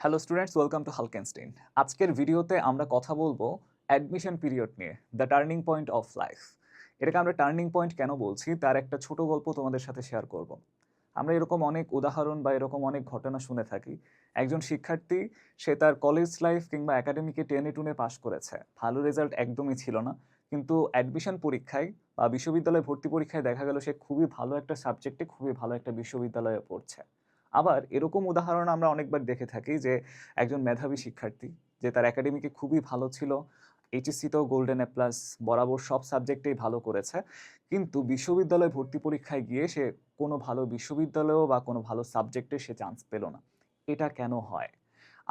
Hello students welcome to হালকেনস্টেইন আজকের ভিডিওতে আমরা কথা বলব অ্যাডমিশন পিরিয়ড নিয়ে the turning point of life এটাকে আমরা টার্নিং পয়েন্ট কেন বলছি? তার একটা ছোট গল্প তোমাদের সাথে শেয়ার করব। আমরা এরকম অনেক উদাহরণ বা এরকম অনেক ঘটনা শুনে থাকি। একজন শিক্ষার্থী, সে তার কলেজ লাইফ কিংবা একাডেমিকে টেনে টুনে পাশ করেছে। ভালো রেজাল্ট একদমই ছিল না। কিন্তু অ্যাডমিশন পরীক্ষায় বা বিশ্ববিদ্যালয়ে ভর্তি পরীক্ষায় দেখা গেল সে খুবই ভালো একটা সাবজেক্টে খুবই ভালো একটা বিশ্ববিদ্যালয়ে পড়ছে। আবার এরকম উদাহরণ আমরা অনেকবার দেখে থাকি যে একজন মেধাবী শিক্ষার্থী, যে তার একাডেমিকে খুবই ভালো ছিল এইচএসসিতেও গোল্ডেন এ প্লাস বরাবর সব সাবজেক্টেই ভালো করেছে, কিন্তু বিশ্ববিদ্যালয়ে ভর্তি পরীক্ষায় গিয়ে সে কোনো ভালো বিশ্ববিদ্যালয়েও বা কোনো ভালো সাবজেক্টে সে চান্স পেল না। এটা কেন হয়?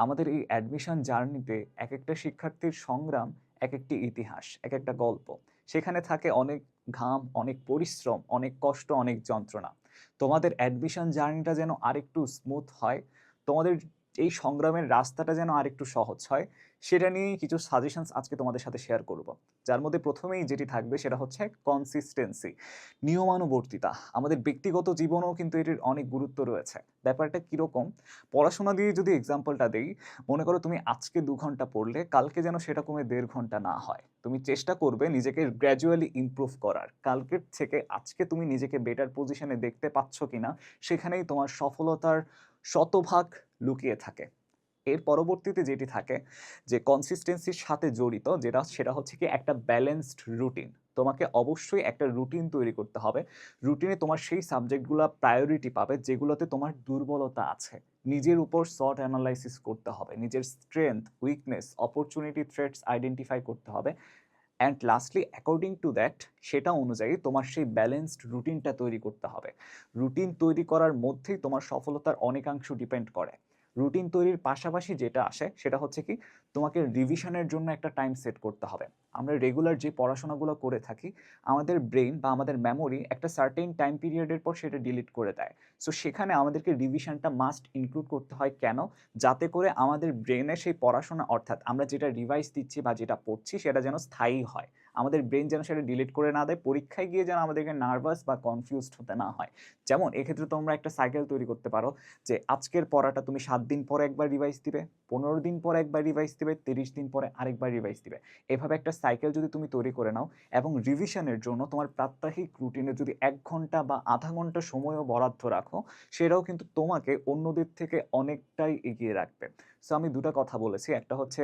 আমাদের এই অ্যাডমিশন জার্নিতে এক একটা শিক্ষার্থীর সংগ্রাম এক একটি ইতিহাস এক একটা গল্প। সেখানে থাকে অনেক ঘাম, অনেক পরিশ্রম, অনেক কষ্ট, অনেক যন্ত্রণা। তোমাদের অ্যাডমিশন জার্নিটা যেন আরেকটু স্মুথ হয়। তোমাদের এই সংগ্রামের রাস্তাটা যেন আরেকটু সহজ হয়, সেটা নিয়েই কিছু সাজেশনস আজকে তোমাদের সাথে শেয়ার করব। যার মধ্যে প্রথমেই যেটি থাকবে সেটা হচ্ছে কনসিস্টেন্সি নিয়মানুবর্তিতা। আমাদের ব্যক্তিগত জীবনেও কিন্তু এটির অনেক গুরুত্ব রয়েছে। ব্যাপারটা কীরকম? পড়াশোনা দিয়ে যদি এক্সাম্পলটা দেই, মনে করো তুমি আজকে দু ঘণ্টা পড়লে, কালকে যেন সেটা কমে দেড় ঘণ্টা না হয়। তুমি চেষ্টা করবে নিজেকে গ্র্যাজুয়ালি ইমপ্রুভ করার। কালকের থেকে আজকে তুমি নিজেকে বেটার পজিশনে দেখতে পাচ্ছ কিনা, সেখানেই তোমার সফলতার শতভাগ লুকিয়ে থাকে। এর পরবর্তীতে যেটি থাকে, যে কনসিস্টেন্সির সাথে জড়িত, যেটা, সেটা হচ্ছে কি একটা ব্যালেন্সড রুটিন তোমাকে অবশ্যই একটা রুটিন তৈরি করতে হবে। রুটিনে তোমার সেই সাবজেক্টগুলো প্রায়োরিটি পাবে, যেগুলোতে তোমার দুর্বলতা আছে। নিজের উপর শর্ট অ্যানালাইসিস করতে হবে। নিজের strength weakness opportunity threats identify করতে হবে। And lastly according to that সেটা অনুযায়ী তোমার সেই ব্যালেন্সড রুটিনটা তৈরি করতে হবে। রুটিন তৈরি করার মধ্যেই তোমার সফলতার অনেকাংশ ডিপেন্ড করে। রুটিন তৈরির পাশাপাশি যেটা আসে সেটা হচ্ছে কি, তোমাকে রিভিশনের জন্য একটা টাইম সেট করতে হবে। আমরা রেগুলার যে পড়াশোনাগুলো করে থাকি, আমাদের ব্রেন বা আমাদের মেমোরি একটা সার্টেন টাইম পিরিয়ডের পর সেটা ডিলিট করে দেয়। সো সেখানে আমাদেরকে রিভিশনটা মাস্ট ইনক্লুড করতে হয় কেন? যাতে করে আমাদের ব্রেনে সেই পড়াশোনা, অর্থাৎ আমরা যেটা রিভাইস দিচ্ছি বা যেটা পড়ছি সেটা যেন স্থায়ী হয়। আমাদের ব্রেন যেন সেটা ডিলিট করে না দেয়, পরীক্ষায় গিয়ে যেন আমাদেরকে নার্ভাস বা কনফিউজড হতে না হয়। যেমন এক্ষেত্রে তোমরা একটা সাইকেল তৈরি করতে পারো, যে আজকের পড়াটা তুমি সাত দিন পরে একবার রিভাইজ দিবে, পনেরো দিন পরে একবার রিভাইজ দিবে, তিরিশ দিন পরে আরেকবার রিভাইজ দিবে। এভাবে একটা সাইকেল যদি তুমি তৈরি করে নাও এবং রিভিশনের জন্য তোমার প্রাত্যহিক রুটিনে যদি এক ঘণ্টা বা আধা ঘণ্টা সময়ও বরাদ্দ রাখো, সেটাও কিন্তু তোমাকে অন্যদের থেকে অনেকটাই এগিয়ে রাখবে। সো আমি দুটো কথা বলেছি, একটা হচ্ছে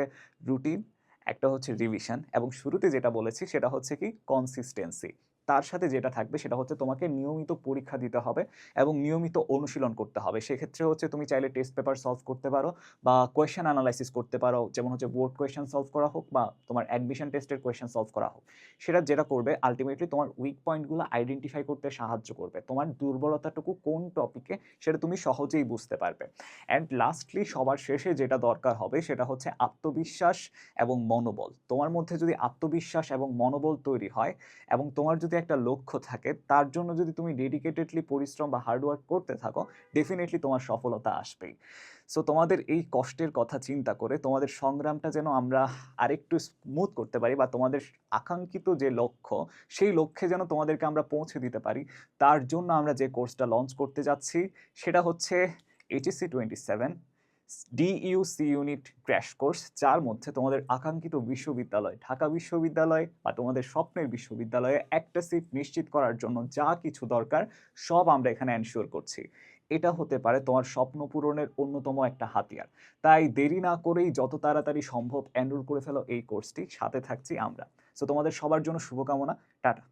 রুটিন একটা হচ্ছে রিভিশন এবং শুরুতে যেটা বলেছি সেটা হচ্ছে কি কনসিস্টেন্সি তার সাথে যেটা থাকবে সেটা হচ্ছে তোমাকে নিয়মিত পরীক্ষা দিতে হবে এবং নিয়মিত অনুশীলন করতে হবে। সেক্ষেত্রে হচ্ছে তুমি চাইলে টেস্ট পেপার সলভ করতে পারো বা কোয়েশ্চেন অ্যানালাইসিস করতে পারো। যেমন হচ্ছে বোর্ড কোয়েশ্চেন সলভ করা হোক বা তোমার অ্যাডমিশন টেস্টের কোয়েশ্চেন সলভ করা হোক। সেটা যেটা করবে আলটিমেটলি তোমার উইক পয়েন্টগুলো আইডেন্টিফাই করতে সাহায্য করবে। তোমার দুর্বলতাটুকু কোন টপিকে সেটা তুমি সহজেই বুঝতে পারবে। অ্যান্ড লাস্টলি সবার শেষে যেটা দরকার হবে সেটা হচ্ছে আত্মবিশ্বাস এবং মনোবল। তোমার মধ্যে যদি আত্মবিশ্বাস এবং মনোবল তৈরি হয় এবং তোমার যদি একটা লক্ষ্য থাকে, তার জন্য যদি তুমি ডেডিকেটেডলি পরিশ্রম বা হার্ডওয়ার্ক করতে থাকো ডেফিনেটলি তোমার সফলতা আসবেই। সো তোমাদের এই কষ্টের কথা চিন্তা করে, তোমাদের সংগ্রামটা যেন আমরা আরেকটু স্মুথ করতে পারি বা তোমাদের আকাঙ্ক্ষিত যে লক্ষ্য, সেই লক্ষ্যে যেন তোমাদেরকে আমরা পৌঁছে দিতে পারি, তার জন্য আমরা যে কোর্সটা লঞ্চ করতে যাচ্ছি, সেটা হচ্ছে HSC twenty seven DUC unit crash course যার মধ্যে তোমাদের আকাঙ্ক্ষিত বিশ্ববিদ্যালয়, ঢাকা বিশ্ববিদ্যালয় বা তোমাদের স্বপ্নের বিশ্ববিদ্যালয়ে একটা সিট নিশ্চিত করার জন্য যা কিছু দরকার, সব আমরা এখানে এনশিওর করছি। এটা হতে পারে তোমার স্বপ্ন পূরণের অন্যতম একটা হাতিয়ার। তাই দেরি না করেই যত তাড়াতাড়ি সম্ভব এনরোল করে ফেলো এই কোর্সটি সাথে থাকছি আমরা। সো তোমাদের সবার জন্য শুভকামনা, টাটা।